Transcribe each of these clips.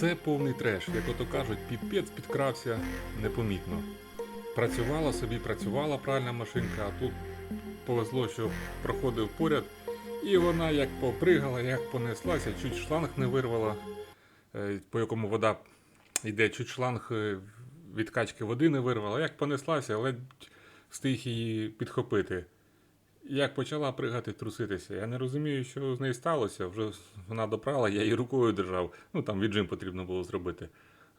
Це повний треш, як ото кажуть, піпець підкрався непомітно. Працювала собі, працювала пральна машинка, а тут повезло, що проходив поряд, і вона як попригала, як понеслася, чуть шланг не вирвала, е, по якому вода йде, чуть шланг е, від качки води не вирвала, як понеслася, ледь встиг її підхопити. Як почала пригати, труситися. Я не розумію, що з нею сталося. Вже вона допрала, я її рукою держав. Ну там віджим потрібно було зробити.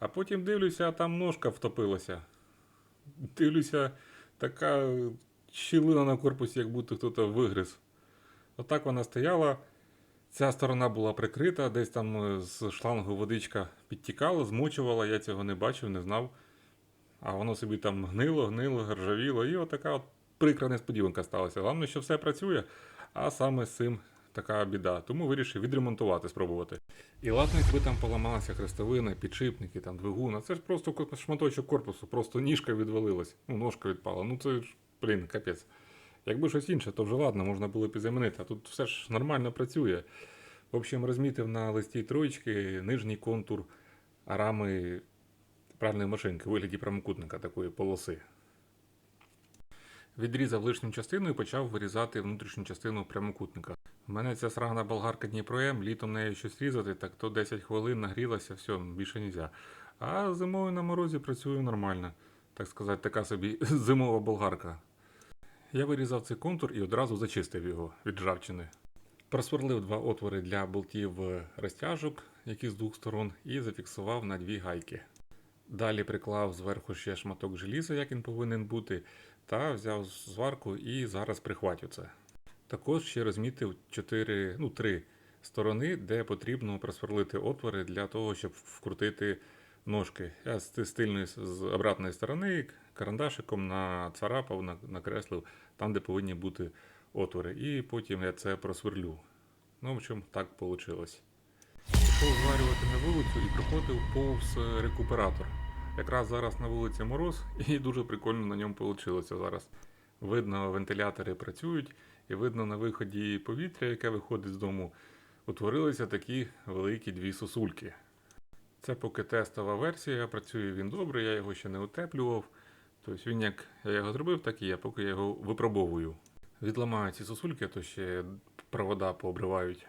А потім дивлюся, а там ножка втопилася. Дивлюся, така щілина на корпусі, як будто хтось вигриз. Отак вона стояла. Ця сторона була прикрита, десь там е, з шлангу водичка підтікала, змочувала, я цього не бачив, не знав. А воно собі там гнило, гнило, ржавіло, і отака от прикра несподіванка сталася. Головне, що все працює, а саме з цим така біда. Тому вирішив відремонтувати, спробувати. І ладно, якби там поламалася хрестовина, підшипники, там двигун, а це ж просто шматочок корпусу, просто ніжка відвалилась, ну, ножка відпала. Ну це ж, блін, капець. Якби щось інше, то вже ладно, можна було б і замінити. А тут все ж нормально працює. В общем, розмітив на листі троєчки нижній контур рами пральної машинки у вигляді прямокутника такої полоси. Відрізав лишню частину і почав вирізати внутрішню частину прямокутника. У мене ця срагна болгарка Дніпром, літом нею щось різати, так то 10 хвилин нагрілася, все, більше нельзя. А зимою на морозі працюю нормально. Так сказати, така собі зимова болгарка. Я вирізав цей контур і одразу зачистив його від ржавчини. Просверлив два отвори для болтів розтяжок, які з двох сторон, і зафіксував на дві гайки. Далі приклав зверху ще шматок желіза, як він повинен бути, та взяв зварку і зараз прихватю це. Також ще розмітив 4, ну, 3 сторони, де потрібно просверлити отвори для того, щоб вкрутити ножки. Я з з з обратної сторони карандашиком нацарапав, накреслив там, де повинні бути отвори. І потім я це просверлю. Ну, в общем, так вийшло. Пішов зварювати на вулицю і проходив повз рекуператор. Якраз зараз на вулиці мороз, і дуже прикольно на ньому вийшло зараз. Видно, вентилятори працюють, і видно на виході повітря, яке виходить з дому, утворилися такі великі дві сосульки. Це поки тестова версія, працює він добре, я його ще не утеплював. Тобто він як я його зробив, так і я, поки я його випробовую. Відламаю ці сосульки, то ще провода пообривають.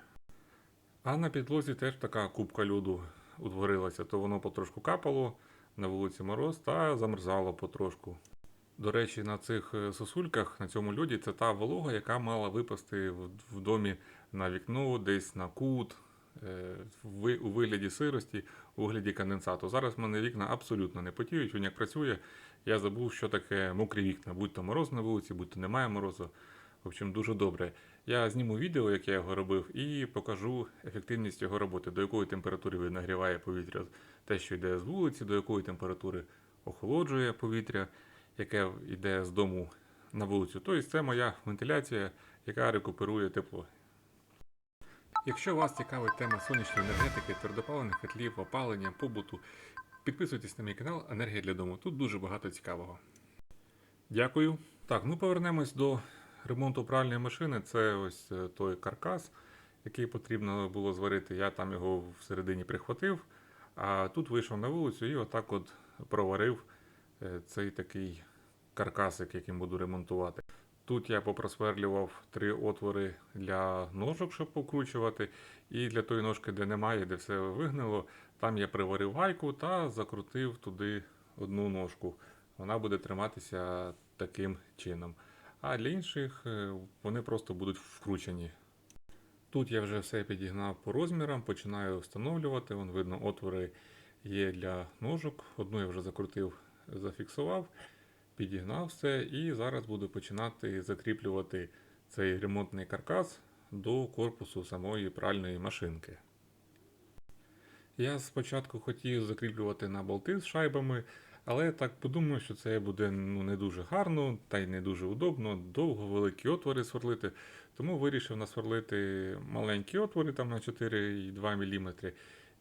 А на підлозі теж така кубка льоду утворилася, то воно потрошку капало на вулиці мороз та замерзало потрошку. До речі, на цих е, сосульках, на цьому льоді, це та волога, яка мала випасти в, домі на вікно, десь на кут, е, у вигляді сирості, у вигляді конденсату. Зараз в мене вікна абсолютно не потіють, він як працює. Я забув, що таке мокрі вікна, будь то мороз на вулиці, будь то немає морозу. В общем, дуже добре. Я зніму відео, як я його робив, і покажу ефективність його роботи, до якої температури він нагріває повітря, те, що йде з вулиці, до якої температури охолоджує повітря, яке йде з дому на вулицю. Тобто це моя вентиляція, яка рекуперує тепло. Якщо вас цікавить тема сонячної енергетики, твердопаливних котлів, опалення, побуту, підписуйтесь на мій канал Енергія для дому. Тут дуже багато цікавого. Дякую. Так, ну повернемось до ремонту пральної машини. Це ось е, той каркас, який потрібно було зварити. Я там його всередині прихватив, а тут вийшов на вулицю і отак от проварив е, цей такий каркасик, яким буду ремонтувати. Тут я попросверлював три отвори для ножок, щоб покручувати, і для тої ножки, де немає, де все вигнило, там я приварив гайку та закрутив туди одну ножку. Вона буде триматися таким чином. А для інших е, вони просто будуть вкручені. Тут я вже все підігнав по розмірам, починаю встановлювати. Вон видно, отвори є для ножок. Одну я вже закрутив, зафіксував, підігнав все і зараз буду починати закріплювати цей ремонтний каркас до корпусу самої пральної машинки. Я спочатку хотів закріплювати на болти з шайбами, але я так подумав, що це буде ну, не дуже гарно та й не дуже удобно, довго великі отвори сверлити. Тому вирішив насверлити маленькі отвори там на 4,2 мм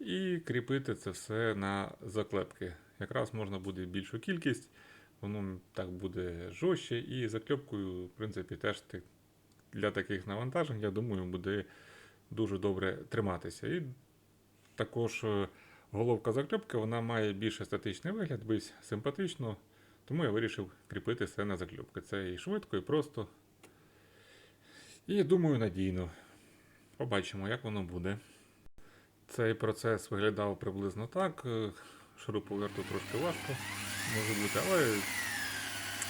і кріпити це все на заклепки. Якраз можна буде більшу кількість, воно так буде жорстче, і заклепкою, в принципі, теж для таких навантажень, я думаю, буде дуже добре триматися. І також е, головка закльопки вона має більш естетичний вигляд, більш симпатично, тому я вирішив кріпити все на закльопки. Це і швидко, і просто. І думаю, надійно. Побачимо, як воно буде. Цей процес виглядав приблизно так. Шуруповерту трошки важко може бути, але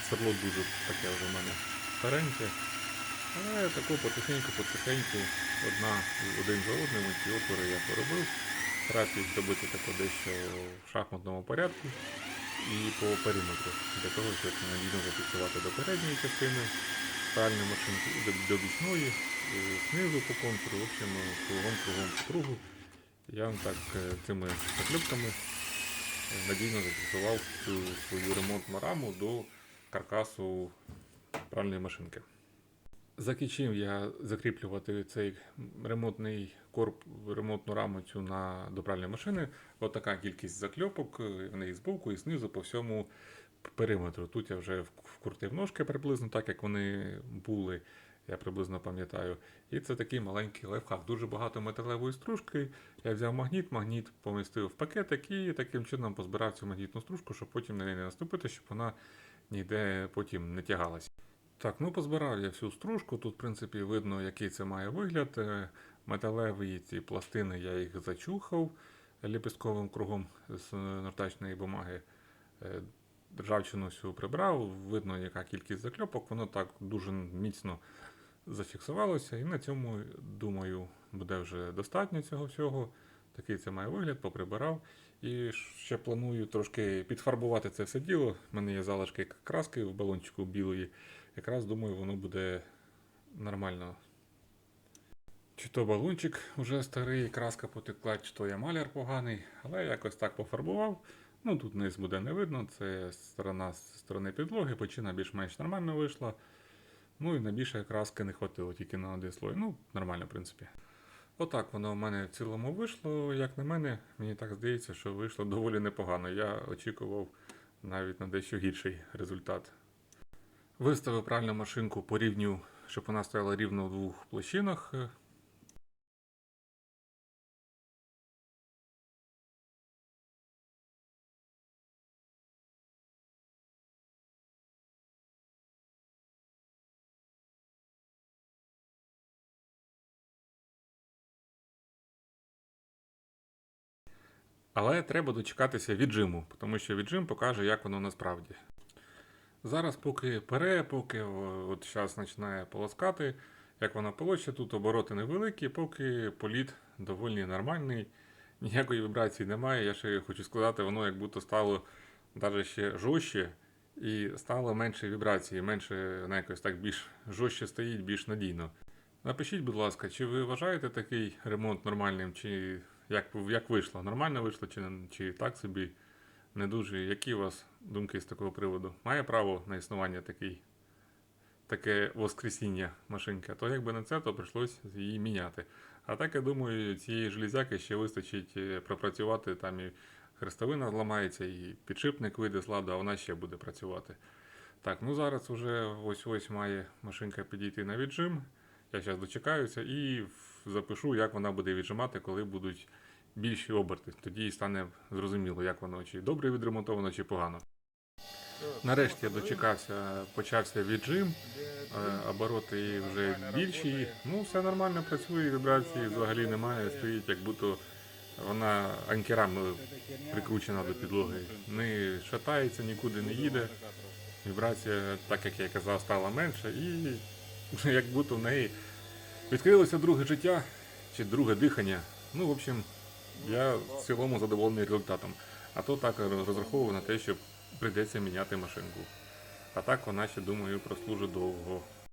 серло дуже таке вже в мене стареньке. Але тако потихеньку, потихеньку, одна, один за одним ці отвори я поробив. Стараюсь зробити тако дещо в шахматному порядку і по периметру, для того, щоб надійно зафіксувати до передньої частини стальної машинки і до, бічної, знизу по контуру, в общем, кругом, кругом по кругу. Я вам так е, цими заклепками надійно зафіксував цю свою ремонтну раму до каркасу пральної машинки. Закінчив я закріплювати цей ремонтний корп, ремонтну раму цю на до пральної машини. От така кількість закльопок, е, вони і збоку, і знизу по всьому периметру. Тут я вже вкрутив ножки приблизно так, як вони були. Я приблизно пам'ятаю. І це такий маленький лайфхак. Дуже багато металевої стружки. Я взяв магніт, магніт помістив в пакетик і таким чином позбирав цю магнітну стружку, щоб потім на неї не наступити, щоб вона ніде потім не тягалась. Так, ну позбирав я всю стружку. Тут, в принципі, видно, який це має вигляд. Е, Металеві ці пластини я їх зачухав ліпістковим кругом з нортачної бумаги. Е, Ржавчину всю прибрав, видно, яка кількість закльопок, воно так дуже міцно зафіксувалося. І на цьому, думаю, буде вже достатньо цього всього. Такий це має вигляд, поприбирав. І ще планую трошки підфарбувати це все діло. У мене є залишки краски в балончику білої. Якраз думаю, воно буде нормально. Чи то балончик вже старий, краска потекла, чи то я маляр поганий, але якось так пофарбував. Ну тут низ буде не видно, це сторона з сторони підлоги, почина більш-менш нормально вийшла. Ну і на більше краски не хватило, тільки на один слой. Ну, нормально, в принципі. Отак воно в мене в цілому вийшло. Як на мене, мені так здається, що вийшло доволі непогано. Я очікував навіть на дещо гірший результат. Виставив пральну машинку по рівню, щоб вона стояла рівно в двох площинах. Але треба дочекатися віджиму, тому що віджим покаже, як воно насправді. Зараз поки пере, поки от зараз починає полоскати, як воно полоще, тут обороти невеликі, поки політ доволі нормальний, ніякої вібрації немає. Я ще хочу сказати, воно як будто стало навіть ще жорстче і стало менше вібрації, менше воно якось так більш жорстче стоїть, більш надійно. Напишіть, будь ласка, чи ви вважаєте такий ремонт нормальним, чи як, як вийшло? Нормально вийшло, чи, чи так собі не дуже? Які у вас думки з такого приводу? Має право на існування такий, таке воскресіння машинки? А то якби не це, то прийшлось її міняти. А так, я думаю, цієї железяки ще вистачить е, пропрацювати, там і хрестовина зламається, і підшипник вийде з ладу, а вона ще буде працювати. Так, ну зараз вже ось-ось має машинка підійти на віджим. Я зараз дочекаюся і запишу, як вона буде віджимати, коли будуть більші оберти. Тоді і стане зрозуміло, як воно чи добре відремонтовано, чи погано. Нарешті я дочекався, почався віджим, е, обороти вже більші. Ну, все нормально працює, вібрації взагалі немає, стоїть, як будто вона анкерами прикручена до підлоги. Не шатається, нікуди не їде. Вібрація, так як я казав, стала менша, і як будто в неї відкрилося друге життя чи друге дихання. Ну, в общем, я в цілому задоволений результатом. А то так розраховував на те, що прийдеться міняти машинку. А так вона ще, думаю, прослужить довго.